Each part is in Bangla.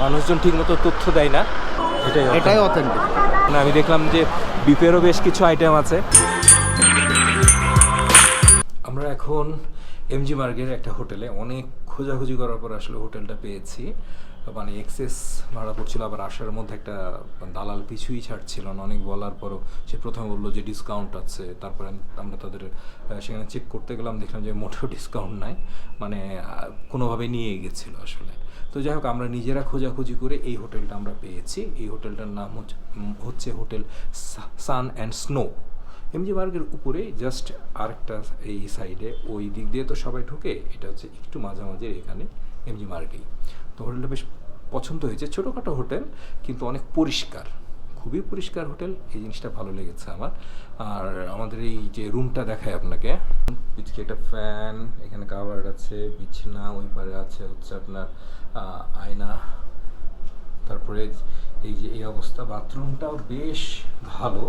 মানুষজন ঠিকমতো তথ্য দেয় না। এটাই এটাই অথেন্টিক না আমি দেখলাম যে বিপেরও বেশ কিছু আইটেম আছে। আমরা এখন এমজি মার্গের একটা হোটেলে অনেক খোঁজাখুঁজি করার পর আসলে হোটেলটা পেয়েছি। মানে এক্সেস ভাড়া পড়ছিল আবার আসার মধ্যে একটা দালাল পিছুই ছাড়ছিল। না, অনেক বলার পরও সে প্রথমে বলল যে ডিসকাউন্ট আছে, তারপরে আমরা তাদের সেখানে চেক করতে গেলাম, দেখলাম যে মোটেও ডিসকাউন্ট নাই। মানে কোনোভাবে নিয়ে গেছিল আসলে। তো যাই হোক, আমরা নিজেরা খোঁজাখুঁজি করে এই হোটেলটা আমরা পেয়েছি। এই হোটেলটার নাম হচ্ছে হচ্ছে hotel sun and snow. MG মার্গের উপরে জাস্ট আরেকটা এই সাইডে ওই দিক দিয়ে তো সবাই ঢোকে, এটা হচ্ছে একটু মাঝামাঝি এখানে এমজি মার্গেই তো হোটেলটা বেশ পছন্দ হয়েছে, ছোটোখাটো হোটেল, কিন্তু অনেক পরিষ্কার, খুবই পরিষ্কার হোটেল, এই জিনিসটা ভালো লেগেছে আমার। আর আমাদের এই যে রুমটা দেখায় আপনাকে পিছকে একটা ফ্যান, এখানে কাভার আছে, বিছনা, ওই পারে আছে হচ্ছে আপনার আয়না। তারপরে এই যে এই অবস্থা, বাথরুমটাও বেশ ভালো।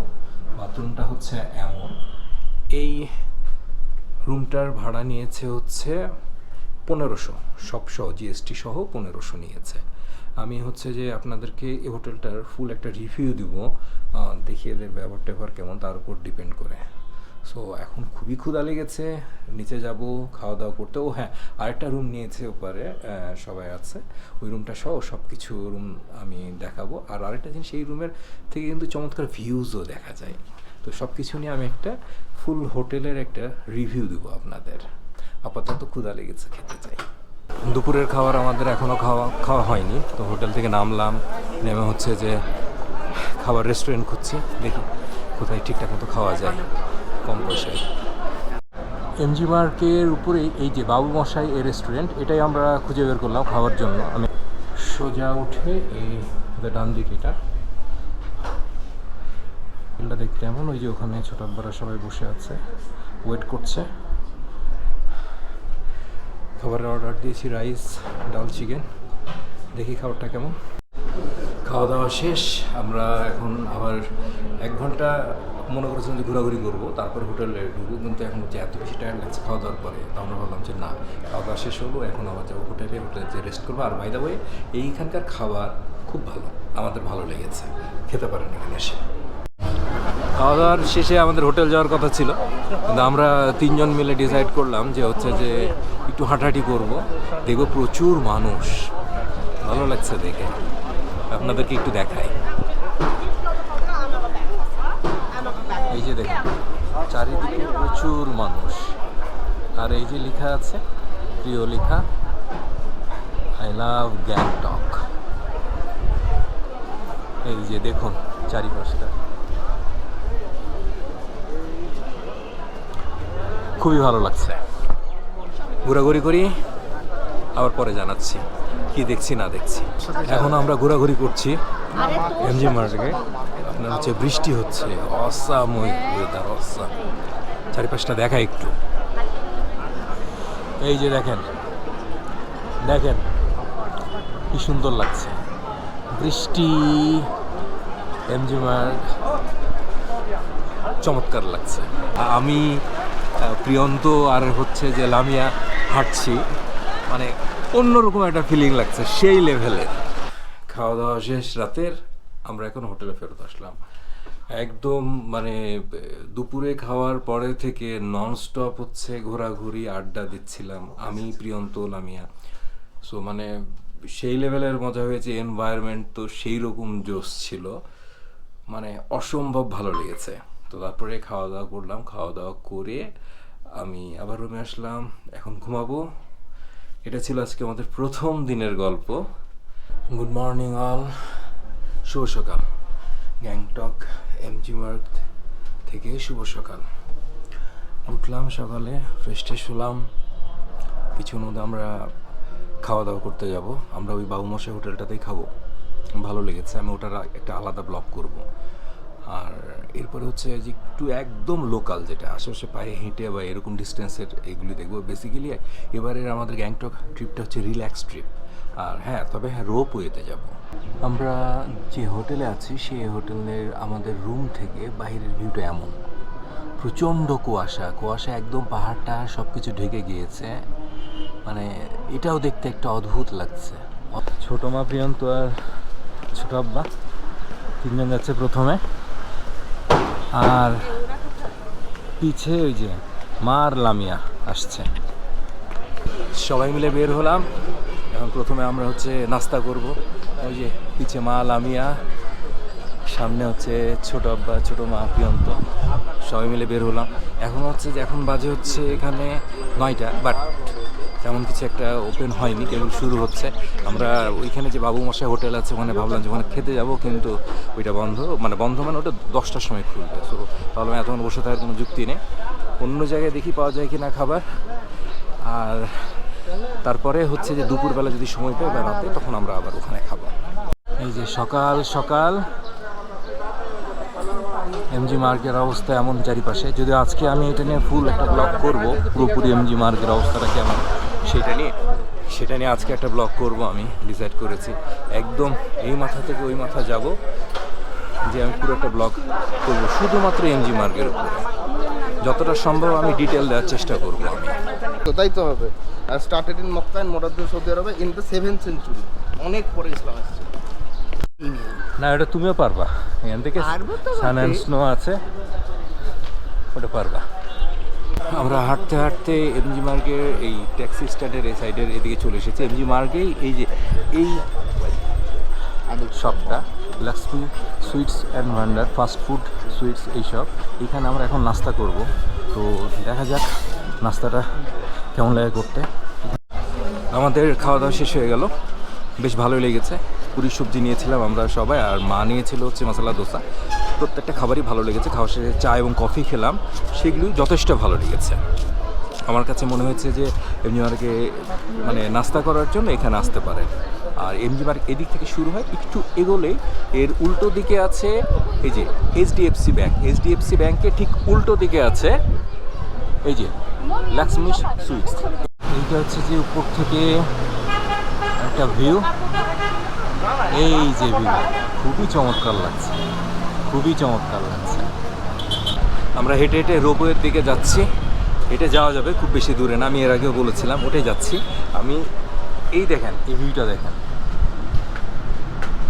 বাথরুমটা হচ্ছে এমন। এই রুমটার ভাড়া নিয়েছে হচ্ছে পনেরোশো সব সহ জিএসটি সহ পনেরোশো নিয়েছে। আমি হচ্ছে যে আপনাদেরকে এই হোটেলটার ফুল একটা রিভিউ দিব। দেখি এদের ব্যবহার ট্যাবহার কেমন, তার উপর ডিপেন্ড করে। সো এখন খুবই ক্ষুধা লেগেছে। নিচে যাব খাওয়া দাওয়া করতে। ও হ্যাঁ আরেকটা রুম নিয়েছে ওপারে সবাই আছে। ওই রুমটা সহ সব কিছু রুম আমি দেখাবো। আর আরেকটা জিনিস, এই রুমের থেকে কিন্তু চমৎকার ভিউজও দেখা যায়। তো সব কিছু নিয়ে আমি একটা ফুল হোটেলের একটা রিভিউ দেবো আপনাদের। আপাতত ক্ষুধা লেগেছে, খেতে চাই। দুপুরের খাবার আমাদের এখনও খাওয়া খাওয়া হয়নি। তো হোটেল থেকে নামলাম। নেমে হচ্ছে যে খাবার রেস্টুরেন্ট খুঁজছি। দেখি কোথায় ঠিকঠাক মতো খাওয়া যায়। কম পয়সায়। এমজি মার্কের উপরে এই যে বাবু মশাই এই রেস্টুরেন্ট এটাই আমরা খুঁজে বের করলাম খাওয়ার জন্য। আমি সোজা উঠে এই ডান দিকে এটা। হোটেলটা দেখতে এমন, ওই যে ওখানে ছোট বড় সবাই বসে আছে ওয়েট করছে। খাবারের অর্ডার দিয়েছি রাইস ডাল চিকেন দেখি খাবারটা কেমন। খাওয়া দাওয়া শেষ, আমরা এখন আবার এক ঘণ্টা মনে করেছিলাম যে ঘোরাঘুরি করব, তারপর হোটেলে ঢুকবো, কিন্তু এখন হচ্ছে এত বেশি টায়ার লাগছে খাওয়া দাওয়ার পরে। তো আমরা ভাবলাম যে না, খাওয়া দাওয়া শেষ হলো, এখন আবার যাব হোটেলে হোটেলে যে রেস্ট করব। আর বাইদা বই এইখানকার খাবার খুব ভালো, আমাদের ভালো লেগেছে। খেতে পারেন এখানে এসে। খাওয়া দাওয়ার শেষে আমাদের হোটেল যাওয়ার কথা ছিল, কিন্তু আমরা তিনজন মিলে ডিসাইড করলাম যে হচ্ছে যে একটু হাঁটাহাঁটি করব। দেখব প্রচুর মানুষ। ভালো লাগছে দেখে। আপনাদেরকে একটু দেখাই। এই যে দেখুন চারিদিকে প্রচুর মানুষ। আর এই যে লেখা আছে প্রিয় লেখা আই লাভ গ্যাংটক এই যে দেখুন চারিপাশটা। খুবই ভালো লাগছে। ঘোরাঘুরি করি আবার পরে জানাচ্ছি কি দেখছি না দেখছি। এখন আমরা ঘোরাঘুরি করছি। এমজি মার্গে আপনার হচ্ছে বৃষ্টি হচ্ছে, অসাম অসাম। চারিপাশটা দেখা একটু। এই যে দেখেন দেখেন কি সুন্দর লাগছে। বৃষ্টি এমজি মার্গ, চমৎকার লাগছে। আমি প্রিয়ন্ত আর হচ্ছে যে লামিয়া হাঁটছি মানে অন্যরকম একটা ফিলিং লাগছে, সেই লেভেলের খাওয়া দাওয়া শেষ রাতের আমরা এখন হোটেলে ফেরত আসলাম। একদম মানে দুপুরে খাওয়ার পরে থেকে নন স্টপ হচ্ছে ঘোরাঘুরি, আড্ডা দিচ্ছিলাম আমি, প্রিয়ন্ত লামিয়া সো মানে সেই লেভেলের মজা হয়েছে এনভায়রনমেন্ট তো সেই রকম জোশ ছিল। মানে অসম্ভব ভালো লেগেছে। তো তারপরে খাওয়া দাওয়া করলাম খাওয়া দাওয়া করে আমি আবার রুমে আসলাম, এখন ঘুমাবো। এটা ছিল আজকে আমাদের প্রথম দিনের গল্প। গুড মর্নিং অল শুভ সকাল। গ্যাংটক এমজি মার্গ থেকে শুভ সকাল। উঠলাম সকালে ফ্রেশ ট্রেশ হলাম। মধ্যে আমরা খাওয়া দাওয়া করতে যাব। আমরা ওই বাবুমশাই হোটেলটাতেই খাব। ভালো লেগেছে, আমি ওটার একটা আলাদা ব্লগ করব। আর এরপরে হচ্ছে যে একটু একদম লোকাল যেটা, আশেপাশে পায়ে হেঁটে বা এরকম ডিস্টেন্সের এগুলি দেখব। বেসিক্যালি এবারের আমাদের গ্যাংটক ট্রিপটা হচ্ছে রিল্যাক্স ট্রিপ আর হ্যাঁ তবে হ্যাঁ রোপ ওয়েতে যাব। আমরা যে হোটেলে আছি সেই হোটেলের আমাদের রুম থেকে বাইরের ভিউটা এমন। প্রচণ্ড কুয়াশা কুয়াশা একদম পাহাড়টা সব কিছু ঢেকে গিয়েছে। মানে এটাও দেখতে একটা অদ্ভুত লাগছে। ছোট মা প্রিয়ন্ত আর ছোট আব্বা তিনজন যাচ্ছে প্রথমে। আর পিছে ওই যে মা আর লামিয়া আসছে। সবাই মিলে বের হলাম। প্রথমে আমরা হচ্ছে নাস্তা করব। ওই যে পিছে মা লামিয়া, সামনে হচ্ছে ছোট আব্বা, ছোট মা প্রিয়ন্ত। সবাই মিলে বের হলাম। এখন হচ্ছে যে এখন বাজে হচ্ছে এখানে নয়টা বাট তেমন কিছু একটা ওপেন হয়নি, কেবল শুরু হচ্ছে। আমরা ওইখানে যে বাবু মশাই হোটেল আছে, ওখানে ভাবলাম যে ওখানে খেতে যাব, কিন্তু ওইটা বন্ধ। মানে বন্ধ মানে ওটা দশটার সময় খুলবে সো ভাবলাম এতক্ষণ বসে থাকার কোনো যুক্তি নেই। অন্য জায়গায় দেখি পাওয়া যায় কিনা খাবার। আর তারপরে হচ্ছে যে দুপুরবেলা যদি সময় পাই বা রাতে, তখন আমরা আবার ওখানে খাব। এই যে সকাল সকাল। এমজি মার্গের অবস্থা এমন চারিপাশে। যদি আজকে আমি এটা নিয়ে ফুল একটা ব্লগ করব, পুরোপুরি এমজি মার্গের অবস্থাটা কেমন সেটা নিয়ে। সেটা নিয়ে আজকে একটা ব্লগ করব আমি ডিসাইড করেছি। একদম এই মাথা থেকে ওই মাথা যাব, যে আমি পুরো একটা ব্লগ করব, শুধুমাত্র এমজি মার্গের উপরে। যতটা সম্ভব আমি ডিটেল দেওয়ার চেষ্টা করব আমি। তো তাই তো হবে। আর স্টার্টেড ইন মক্কা ইন মোরাদ্দুল সৌদি আরবে ইন দ্য সেভেন সেঞ্চুরি অনেক পরে ইসলাম আসছে। না এটা তুমিও পারবা। এখান থেকে পারব সান অ্যান্ড স্নো আছে। ওটা পারবা। আমরা হাঁটতে হাঁটতে এমজি মার্গের এই ট্যাক্সি স্ট্যান্ডের এই সাইডের এদিকে চলে এসেছি। এমজি মার্গেই এই যে এই শপটা Lakshmi sweets and Bhandar fast food sweets এইসব এখানে আমরা এখন নাস্তা করব। তো দেখা যাক নাস্তাটা কেমন লাগে করতে? আমাদের খাওয়া দাওয়া শেষ হয়ে গেল। বেশ ভালোই লেগেছে। পুরি সবজি নিয়েছিলাম আমরা সবাই, আর মা নিয়েছিল হচ্ছে মশলা দোসা। প্রত্যেকটা খাবারই ভালো লেগেছে। খাওয়া শেষে চা এবং কফি খেলাম। সেগুলি যথেষ্ট ভালো লেগেছে। আমার কাছে মনে হয়েছে যে এমজি মার্কে মানে নাস্তা করার জন্য এখানে আসতে পারে। আর এমজি মার্ক এদিক থেকে শুরু হয় একটু এগোলে এর উল্টো দিকে আছে, এই যে এইচডিএফসি ব্যাংক এইচডিএফসি ব্যাংকের ঠিক উল্টো দিকে আছে, এই যে লাক্সমি সুইটস এইটা হচ্ছে যে উপর থেকে একটা ভিউ এই যে ভিউ খুবই চমৎকার লাগছে। খুবই চমৎকার লাগছে। আমরা হেঁটে হেঁটে রোবয়ের দিকে যাচ্ছি। হেঁটে যাওয়া যাবে, খুব বেশি দূরে না, আমি এর আগেও বলেছিলাম, ওটাই যাচ্ছি। আমি এই দেখেন, এই ভিউটা দেখেন।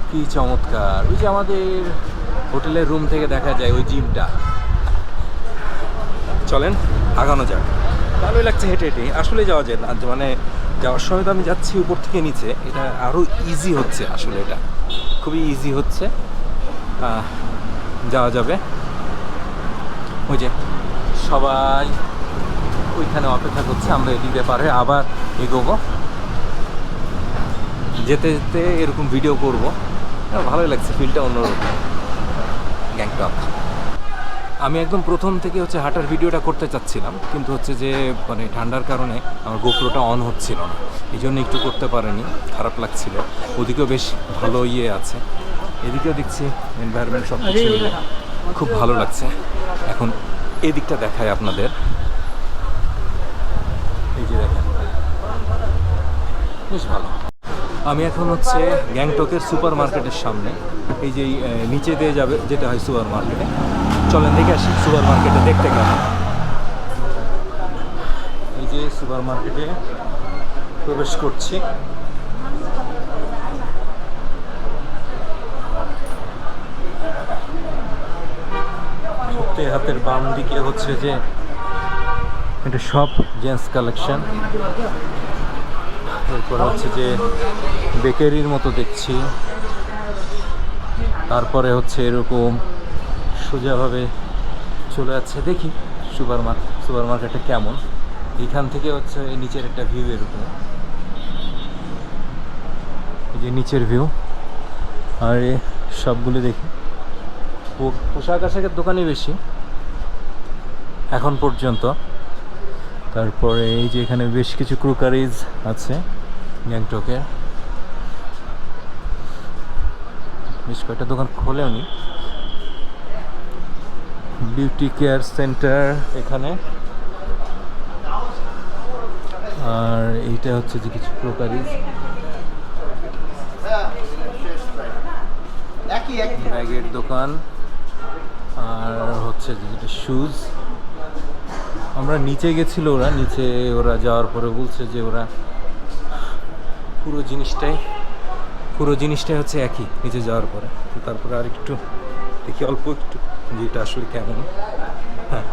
কি চমৎকার। ওই যে আমাদের হোটেলের রুম থেকে দেখা যায় ওই জিমটা চলেন, আগানো যাক। ভালোই লাগছে হেঁটে হেঁটে। আসলে যাওয়া যায় না। মানে যাওয়ার সময় তো আমি যাচ্ছি উপর থেকে নিচে। এটা আরও ইজি হচ্ছে আসলে এটা। খুবই ইজি হচ্ছে। যাওয়া যাবে। ওই যে সবাই ওইখানে অপেক্ষা করছে। আমরা এদিকে পারে আবার এগোবো। যেতে যেতে এরকম ভিডিও করব। ভালোই লাগছে। ফিলটা অন্যরকম। গ্যাংটক আমি একদম প্রথম থেকে হচ্ছে হাঁটার ভিডিওটা করতে চাচ্ছিলাম, কিন্তু হচ্ছে যে মানে ঠান্ডার কারণে আমার গোপ্রোটা অন হচ্ছিল না। এই জন্য একটু করতে পারেনি, খারাপ লাগছিল। ওদিকেও বেশ ভালো ইয়ে আছে। এদিকেও দেখছি এনভায়রনমেন্ট সব কিছু খুব ভালো লাগছে। এখন এদিকটা দেখায় আপনাদের। এই যে দেখেন। বেশ ভালো। আমি এখন হচ্ছে গ্যাংটকের সুপার মার্কেটের সামনে, এই যে নিচে দিয়ে যাবে যেতে হয় সুপার মার্কেটে চলেন দেখে আসি সুপার মার্কেটে দেখতে কেমন। এই যে সুপার মার্কেটে প্রবেশ করছি। হাতের বাম দিকে হচ্ছে যে এটা সব জেন্টস কালেকশন। এরপর হচ্ছে যে বেকারির মতো দেখছি। তারপরে হচ্ছে এরকম সোজাভাবে চলে যাচ্ছে। দেখি সুপার মার্কেট সুপার মার্কেটটা কেমন। এখান থেকে হচ্ছে নিচের একটা ভিউ এরকম এই যে নিচের ভিউ আর এ সবগুলো দেখি। পোশাক আশাকের দোকানই বেশি। এখন পর্যন্ত। তারপরে এই যে এখানে বেশ কিছু ক্রুকারিজ আছে গ্যাংটকে বেশ কয়েকটা দোকান খোলেও নি। বিউটি কেয়ার সেন্টার এখানে। আর এইটা হচ্ছে যে কিছু একই ব্যাগের দোকান। আর হচ্ছে যে যেটা শুজ আমরা নিচে গেছিল ওরা, নিচে ওরা যাওয়ার পরে বলছে যে ওরা পুরো জিনিসটাই পুরো জিনিসটাই হচ্ছে একই, নিচে যাওয়ার পরে। তারপরে আর একটু দেখি অল্প একটু। এটা আসলে কেমন? হ্যাঁ।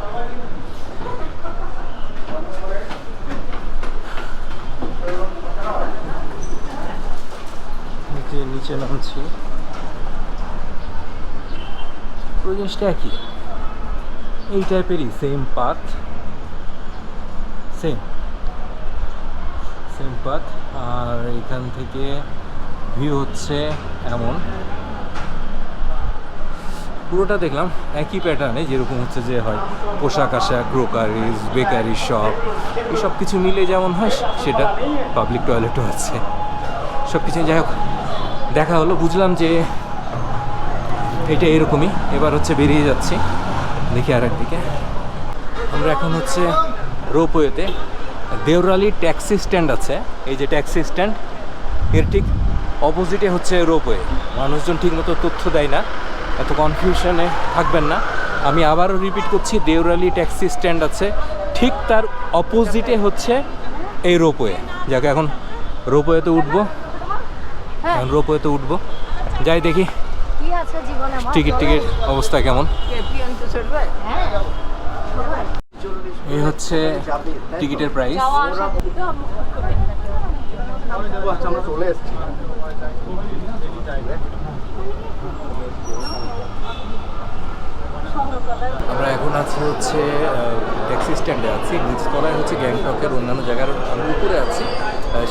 নিচে নিচে নামছি। পুরো জিনিসটা একই। এই টাইপেরই same path same same path আর এখান থেকে ভিউ হচ্ছে এমন। পুরোটা দেখলাম একই প্যাটার্নে যেরকম হচ্ছে যে হয় পোশাক আশাক ক্রোকারিজ বেকারি শপ এই সব কিছু মিলে যেমন হয়, সেটা পাবলিক টয়লেটও আছে। সব কিছু যাই হোক, দেখা হলো, বুঝলাম যে এটা এরকমই। এবার হচ্ছে বেরিয়ে যাচ্ছি, দেখি আর একদিকে আমরা এখন হচ্ছে রোপওয়েতে, দেওরালি ট্যাক্সি স্ট্যান্ড আছে। এই যে ট্যাক্সি স্ট্যান্ড, এর ঠিক অপোজিটে হচ্ছে রোপওয়ে। মানুষজন ঠিকমতো তথ্য দেয় না। এত কনফিউশনে থাকবেন না। আমি আবারও রিপিট করছি দেওরালি ট্যাক্সি স্ট্যান্ড আছে। ঠিক তার অপোজিটে হচ্ছে এই রোপওয়ে যাকে এখন রোপওয়েতে উঠবো। হ্যাঁ। এখন রোপওয়েতে উঠবো। যাই দেখি কি আছে জীবনে আমার টিকিট টিকিট অবস্থা কেমন? হ্যাঁ। এই হচ্ছে টিকিটের প্রাইস। আচ্ছা আমরা চলে আমরা এখন আছি হচ্ছে ট্যাক্সি স্ট্যান্ডে আছি। নিচতলায় হচ্ছে গ্যাংটকের অন্যান্য জায়গার আমি উপরে আছি।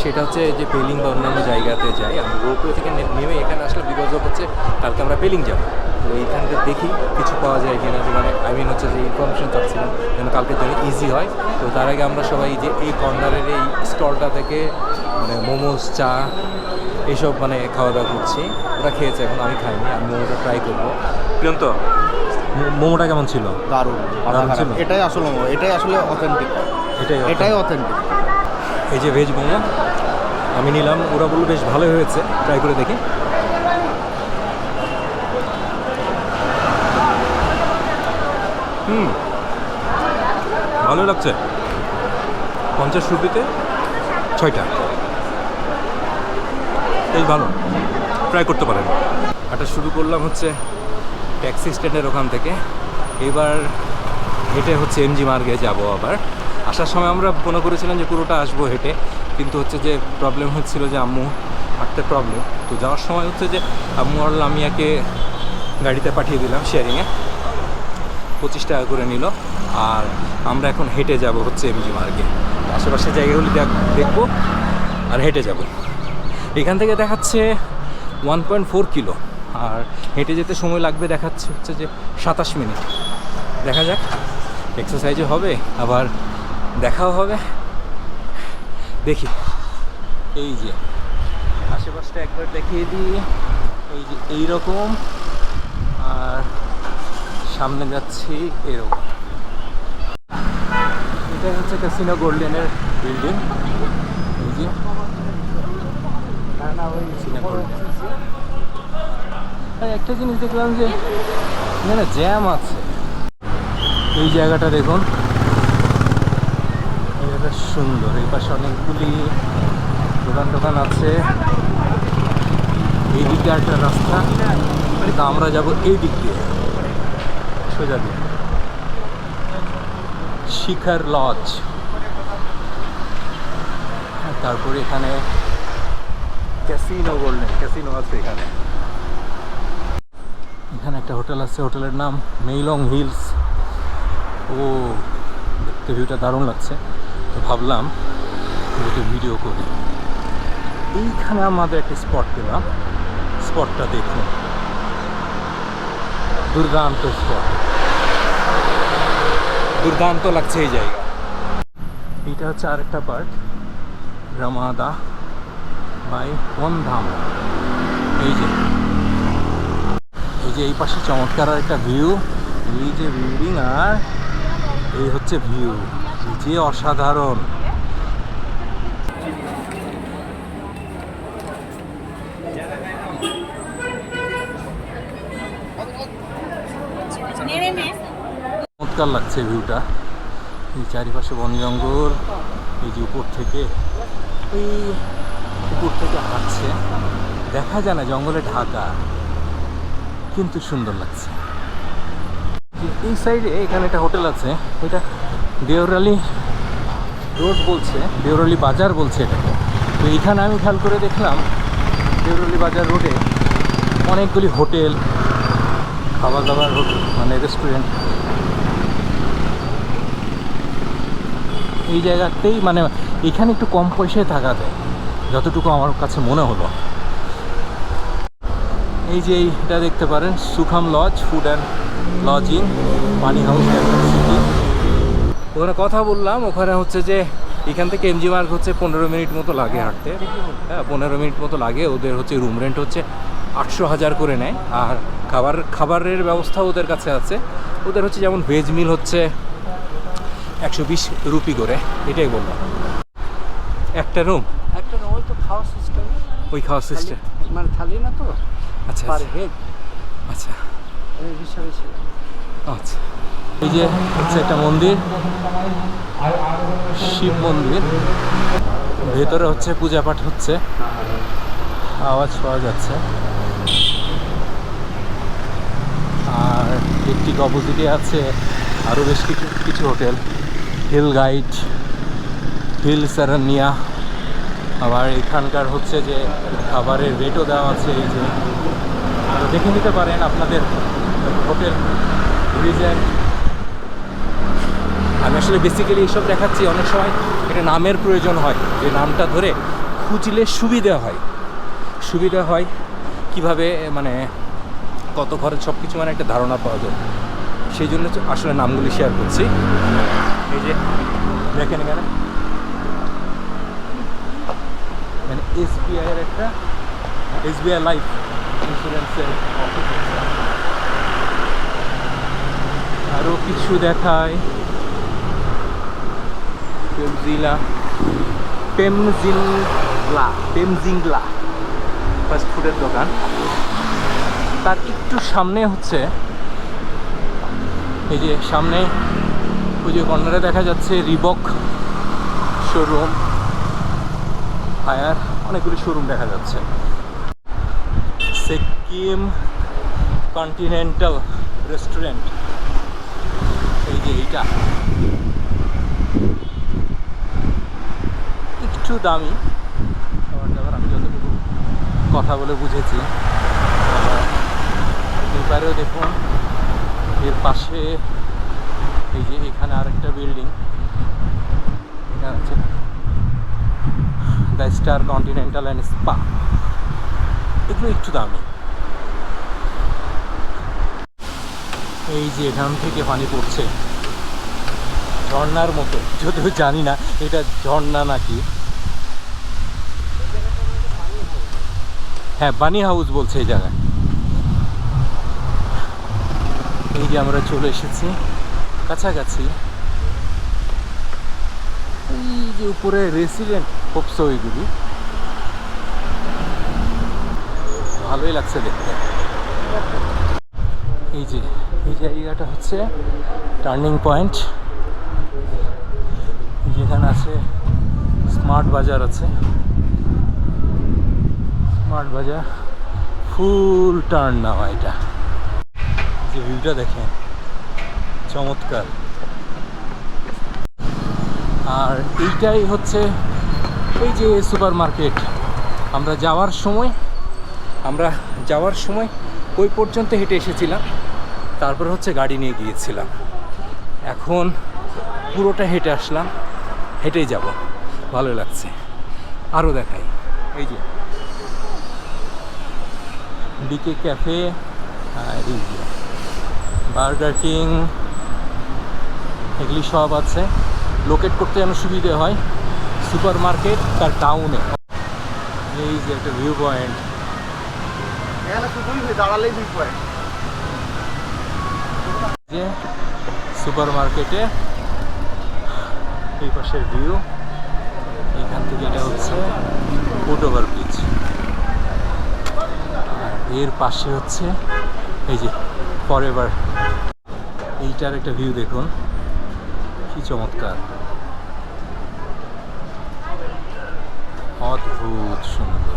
সেটা হচ্ছে যে পেলিং বা অন্যান্য জায়গাতে যাই। আমি রোপওয়ে থেকে নেমে এখানে আসলে বিকজ অফ হচ্ছে কালকে আমরা পেলিং যাব। তো এইখানটা দেখি কিছু পাওয়া যায় কিনা। যে মানে আই মিন হচ্ছে যে ইনফরমেশন চাচ্ছিলাম যেন কালকের জন্য ইজি হয়। তো তার আগে আমরা সবাই যে এই কর্নারের এই স্টলটা থেকে মানে মোমোস, চা এইসব মানে খাওয়া দাওয়া করছি। ওরা খেয়েছে এখন, আমি খাইনি, আমি মোমোটা ট্রাই করব। প্রিয়ন্ত মোমোটা কেমন ছিল? দারুণ দারুণ ছিল? এটাই আসলে মোমো এটাই আসলে অথেন্টিক এটাই এটাই অথেন্টিক এই যে ভেজ মোমো আমি নিলাম ওরা বলল বেশ ভালো হয়েছে ট্রাই করে দেখি। হুম ভালো লাগছে। পঞ্চাশ রুপিতে ছয়টা। বেশ ভালো ট্রাই করতে পারেন। এটা শুরু করলাম হচ্ছে ট্যাক্সি স্ট্যান্ডের ওখান থেকে। এবার হেঁটে হচ্ছে এমজি মার্গে যাব আবার। আসার সময় আমরা মনে করেছিলাম যে পুরোটা আসব হেঁটে, কিন্তু হচ্ছে যে প্রবলেম হচ্ছিল যে আম্মু হাঁটতে প্রবলেম তো যাওয়ার সময় হচ্ছে যে আম্মু আর লামিয়াকে গাড়িতে পাঠিয়ে দিলাম শেয়ারিংয়ে পঁচিশ টাকা করে নিল আর আমরা এখন হেঁটে যাব হচ্ছে এমজি মার্গে। আশেপাশে জায়গাগুলি দেখ- দেখব আর হেঁটে যাব। এখান থেকে দেখাচ্ছে ওয়ান পয়েন্ট ফোর কিলো আর হেঁটে যেতে সময় লাগবে দেখাচ্ছে হচ্ছে যে সাতাশ মিনিট। দেখা যাক এক্সারসাইজও হবে, আবার দেখাও হবে। দেখি, এই যে আশেপাশটা একবার দেখিয়ে দিই, এই যে এইরকম, আর সামনে যাচ্ছি এরকম। এটা হচ্ছে ক্যাসিনো গোল্ডেনের বিল্ডিং এই যে Casino Golden। আর একটা জিনিস দেখলাম যে এখানে জ্যাম আছে। এই জায়গাটা দেখুন। জায়গাটা সুন্দর। এই পাশে অনেকগুলি দোকান টোকান আছে। এই দিকে একটা রাস্তা। কিন্তু আমরা যাব এই দিক দিয়ে। সোজা দিয়ে। শিখার লজ। তারপরে এখানে ক্যাসিনো বললেন। ক্যাসিনো আছে এখানে। এখানে একটা হোটেল আছে, হোটেলের নাম মেইলং হিলস। ও, দেখতে ভিউটা দারুণ লাগছে। তো ভাবলাম একটু ভিডিও করি। এইখানে আমাদের একটা স্পট পেলাম। স্পটটা দেখুন। দুর্দান্ত স্পট দুর্দান্ত লাগছে এই জায়গা। এটা হচ্ছে আরেকটা পার্ট রামাদা বাই ধাম এই এই যে এই পাশে চমৎকার একটা ভিউ এই যে বিল্ডিং আর এই হচ্ছে ভিউ যে অসাধারণ। চমৎকার লাগছে ভিউটা এই চারিপাশে বন জঙ্গল, এই যে উপর থেকে ওই উপর থেকে হাঁটছে। দেখা যায় না জঙ্গলে ঢাকা। কিন্তু সুন্দর লাগছে। এই সাইডে এখানে একটা হোটেল আছে, এটা দেওরালি রোড বলছে, দেওরালি বাজার বলছে এটাকে। তো এইখানে আমি খেয়াল করে দেখলাম, দেওরালি বাজার রোডে অনেকগুলি হোটেল খাবার দাবার হোটেল মানে রেস্টুরেন্ট। এই জায়গাতেই মানে এখানে একটু কম পয়সায় থাকা যায়, যতটুকু আমার কাছে মনে হলো। এই যে এইটা দেখতে পারেন Sukham lodge food and lodging পানি হাউস সিটি ওখানে কথা বললাম ওখানে হচ্ছে যে এখান থেকে এমজি মার্গ হচ্ছে পনেরো মিনিট মতো লাগে হাঁটতে। হ্যাঁ পনেরো মিনিট মতো লাগে ওদের হচ্ছে রুম রেন্ট হচ্ছে আটশো হাজার করে নেয়। আর খাবার খাবারের ব্যবস্থা ওদের কাছে আছে। ওদের হচ্ছে যেমন ভেজ মিল হচ্ছে একশো বিশ রুপি করে এটাই বললাম। একটা রুম একটা রুম ওই তো খাওয়ার সিস্টেম ওই খাওয়ার সিস্টেম মানে থালি না তো? আচ্ছা পার আচ্ছা, হেড আচ্ছা। এই হিসাবে ছিল আচ্ছা। এই যে হচ্ছে একটা মন্দির। শিব মন্দির। ভেতরে হচ্ছে পূজা পাঠ হচ্ছে। আওয়াজ পাওয়া যাচ্ছে। আর একটি অপোজিটে আছে আরও বেশ কিছু কিছু hotel hill guide hill Sarania আবার এখানকার হচ্ছে যে খাবারের রেটও দেওয়া আছে এই যে। দেখে নিতে পারেন আপনাদের হোটেল রিজেন্ট। আমি আসলে বেসিক্যালি এইসব দেখাচ্ছি, অনেক সময় একটা নামের প্রয়োজন হয়, যে নামটা ধরে খুঁজলে সুবিধা হয়। সুবিধা হয় কীভাবে মানে কত খরচ সব কিছু মানে একটা ধারণা পাওয়া যায়। সেই জন্য আসলে নামগুলি শেয়ার করছি। এই যে, দেখেন এখানে। মানে এসবিআইয়ের একটা এসবিআই লাইফ আরও কিছু দেখায় ফাস্ট দোকান। তার একটু সামনে হচ্ছে, এই যে সামনে ওই যে কর্নারে দেখা যাচ্ছে রিবক শোরুম ফায়ার, অনেকগুলি শোরুম দেখা যাচ্ছে। Sikkim continental restaurant. এই যে এইটা। একটু দামি। খাবার দাবার আমি যতটুকু কথা বলে বুঝেছি এবারেও দেখুন, এর পাশে এই যে এখানে আরেকটা বিল্ডিং। এটা হচ্ছে the star continental and spa. একটু দামি। এই যে এখান থেকে পানি পড়ছে। ঝর্ণার মতো। যদিও জানি না, এটা ঝর্ণা নাকি? হ্যাঁ বানি হাউস বলছে এই জায়গায়। এই যে আমরা চলে এসেছি, কাছাকাছি। এই যে উপরে রেসিডেন্ট হোপস ওইগুলি ভালোই লাগছে দেখতে। এই যে, এই জায়গাটা হচ্ছে টার্নিং পয়েন্ট যেখানে আছে স্মার্ট বাজার আছে। স্মার্ট বাজার ফুল টার্ন নেওয়া এটা। যে ভিউটা দেখেন, চমৎকার। আর এইটাই হচ্ছে এই যে সুপার মার্কেট আমরা যাওয়ার সময় আমরা যাওয়ার সময় ওই পর্যন্ত হেঁটে এসেছিলাম। তারপর হচ্ছে গাড়ি নিয়ে গিয়েছিলাম। এখন পুরোটা হেঁটে আসলাম। হেঁটেই যাব। ভালো লাগছে। আরও দেখাই। এই যে। বিকে ক্যাফে বার্গার কিং এগুলি সব আছে। লোকেট করতে যেন সুবিধে হয়। সুপার মার্কেট তার টাউনে এই যে একটা ভিউ পয়েন্ট দাঁড়ালেই দুই পয়েন্ট। যে সুপার মার্কেটে এই পাশের ভিউ, এখান থেকে এটা হচ্ছে ফুট ওভার ব্রিজের পাশে হচ্ছে এই যে ফরএভার এইটার একটা ভিউ দেখুন, কি চমৎকার। অদ্ভুত সুন্দর।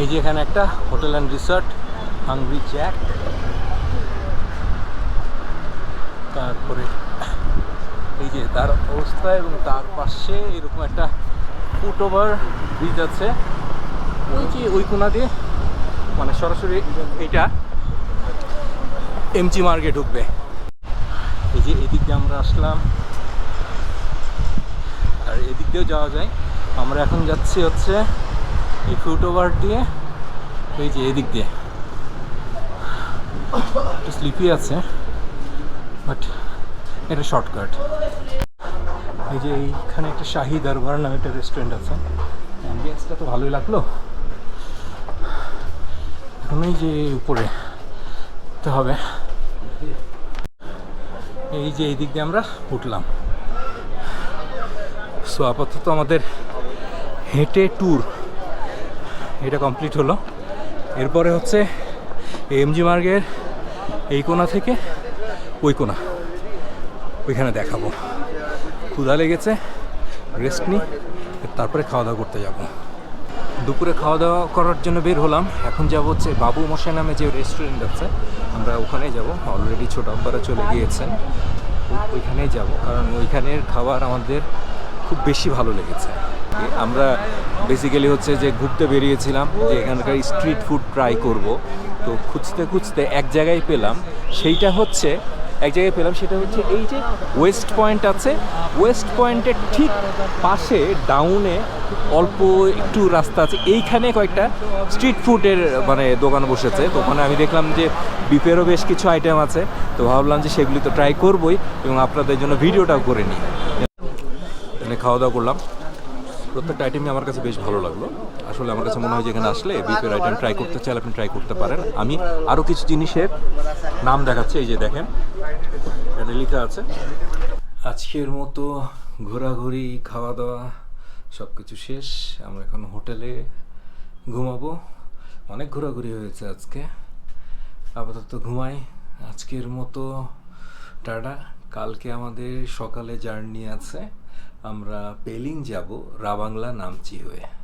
এই যে এখানে একটা hotel and resort, hungry jack. তারপরে এই যে তার অবস্থা এবং তার পাশে এরকম একটা ফুট ওভার ব্রিজ আছে। ওই যে ওই কোনা দিয়ে মানে সরাসরি এইটা এমজি মার্গে ঢুকবে। এই যে এদিক দিয়ে আমরা আসলাম। আর এদিক দিয়েও যাওয়া যায়। আমরা এখন যাচ্ছি হচ্ছে এই ফুট ওভার দিয়ে, এই যে এদিক দিয়ে। একটু স্লিপি আছে বাট এটা শর্টকাট এই যে এইখানে একটা শাহি দরবার নামে একটা রেস্টুরেন্ট আছে। অ্যাম্বিয়েন্সটা তো ভালোই লাগল। এখন এই যে উপরে উঠতে হবে। এই যে এই দিক দিয়ে আমরা উঠলাম। সো আপাতত আমাদের হেঁটে ট্যুর এটা কমপ্লিট হলো। এরপরে হচ্ছে এমজি মার্গের এই কোণা থেকে ওই কোণা ওইখানে দেখাবো। ক্ষুধা লেগেছে রেস্ট নিই তারপরে খাওয়া দাওয়া করতে যাব। দুপুরে খাওয়া দাওয়া করার জন্য বের হলাম। এখন যাব হচ্ছে বাবু মশাই নামে যে রেস্টুরেন্ট আছে, আমরা ওখানে যাব। অলরেডি ছোট আব্বারা চলে গিয়েছেন। ওইখানেই যাব। কারণ ওইখানের খাবার আমাদের খুব বেশি ভালো লেগেছে। আমরা বেসিক্যালি হচ্ছে যে ঘুরতে বেরিয়েছিলাম, যে এখানকার স্ট্রিট ফুড ট্রাই করব। তো খুঁজতে খুঁজতে এক জায়গায় পেলাম, সেইটা হচ্ছে, এক জায়গায় পেলাম, সেটা হচ্ছে এই যে ওয়েস্ট পয়েন্ট আছে। ওয়েস্ট পয়েন্টের ঠিক পাশে ডাউনে অল্প একটু রাস্তা আছে। এইখানে কয়েকটা স্ট্রিট ফুডের মানে দোকান বসেছে। তো ওখানে আমি দেখলাম যে বিফেরও বেশ কিছু আইটেম আছে। তো ভাবলাম যে সেগুলি তো ট্রাই করবই এবং আপনাদের জন্য ভিডিওটাও করে নিই। খাওয়া দাওয়া করলাম। প্রত্যেকটা আইটেমই আমার কাছে বেশ ভালো লাগল। আসলে আমার কাছে মনে হয় যে এখানে আসলে বিফের আইটেম ট্রাই করতে চাইলে আপনি ট্রাই করতে পারেন। আমি আরও কিছু জিনিসের নাম দেখাচ্ছি, এই যে দেখেন, এখানে লেখা আছে। আজকের মতো ঘোরাঘুরি খাওয়া দাওয়া সব কিছু শেষ। আমরা এখন হোটেলে ঘুমাবো। অনেক ঘোরাঘুরি হয়েছে আজকে। আপাতত ঘুমাই। আজকের মতো, টাটা। কালকে আমাদের সকালে জার্নি আছে। আমরা পেলিং যাব রাবাংলা নামচি হয়ে।